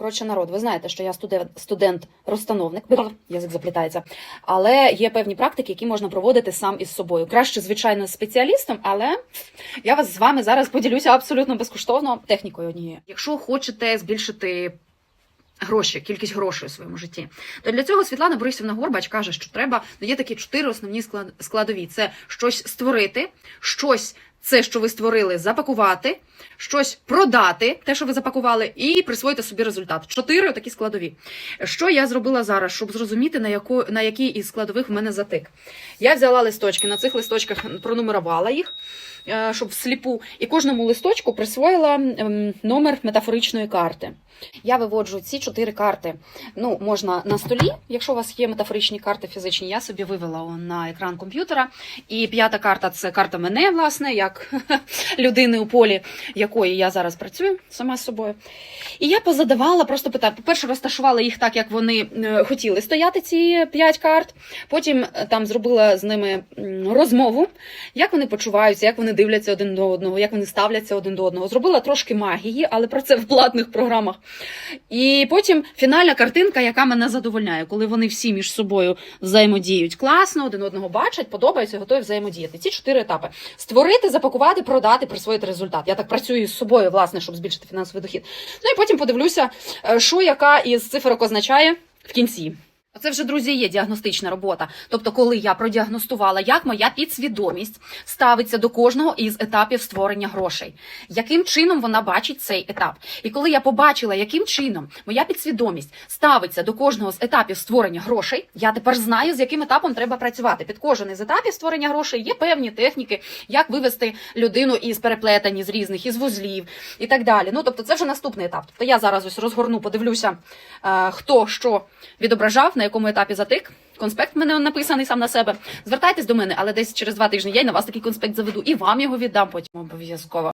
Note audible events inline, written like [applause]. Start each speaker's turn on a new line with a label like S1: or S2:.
S1: Коротше, народ, ви знаєте, що я студент, студент-розстановник, язик заплітається, але є певні практики, які можна проводити сам із собою. Краще, звичайно, з спеціалістом, але я вас з вами зараз поділюся абсолютно безкоштовно технікою однією. Якщо хочете збільшити гроші, кількість грошей у своєму житті. То для цього Світлана Борисівна Горбач каже, що треба ну, є такі чотири основні склад- складові: це щось створити, щось. Це, що ви створили, запакувати, щось продати, те, що ви запакували, і присвоїти собі результат. Чотири такі складові. Що я зробила зараз, щоб зрозуміти, на яку на який із складових в мене затик? Я взяла листочки, на цих листочках пронумерувала їх, щоб всліпу, і кожному листочку присвоїла ем, номер метафоричної карти. Я виводжу ці чотири карти. Ну, можна на столі, якщо у вас є метафоричні карти фізичні, я собі вивела на екран комп'ютера. І п'ята карта це карта мене, власне, як [laughs] людини у полі, якої я зараз працюю сама з собою. І я позадавала просто питання. По-перше, розташувала їх так, як вони е, хотіли стояти, ці п'ять карт. Потім е, там зробила з ними розмову, як вони почуваються, як вони дивляться один до одного, як вони ставляться один до одного. Зробила трошки магії, але про це в платних програмах. І потім фінальна картинка, яка мене задовольняє, коли вони всі між собою взаємодіють класно, один одного бачать, подобаються, готові взаємодіяти. Ці чотири етапи: створити, запакувати, продати, присвоїти результат. Я так працюю з собою, власне, щоб збільшити фінансовий дохід. Ну і потім подивлюся, е, що яка із циферок означає в кінці. Оце вже, друзі, є діагностична робота. Тобто, коли я продіагностувала, як моя підсвідомість ставиться до кожного із етапів створення грошей, яким чином вона бачить цей етап. І коли я побачила, яким чином моя підсвідомість ставиться до кожного з етапів створення грошей, я тепер знаю, з яким етапом треба працювати. Під кожен із етапів створення грошей є певні техніки, як вивести людину із переплетені з різних, із вузлів і так далі. Ну тобто, це вже наступний етап. Тобто я зараз ось розгорну, подивлюся, е, хто що відображав, на якому етапі затик. Конспект в мене написаний сам на себе. Звертайтесь до мене, але десь через два тижні я й на вас такий конспект заведу і вам його віддам потім обов'язково.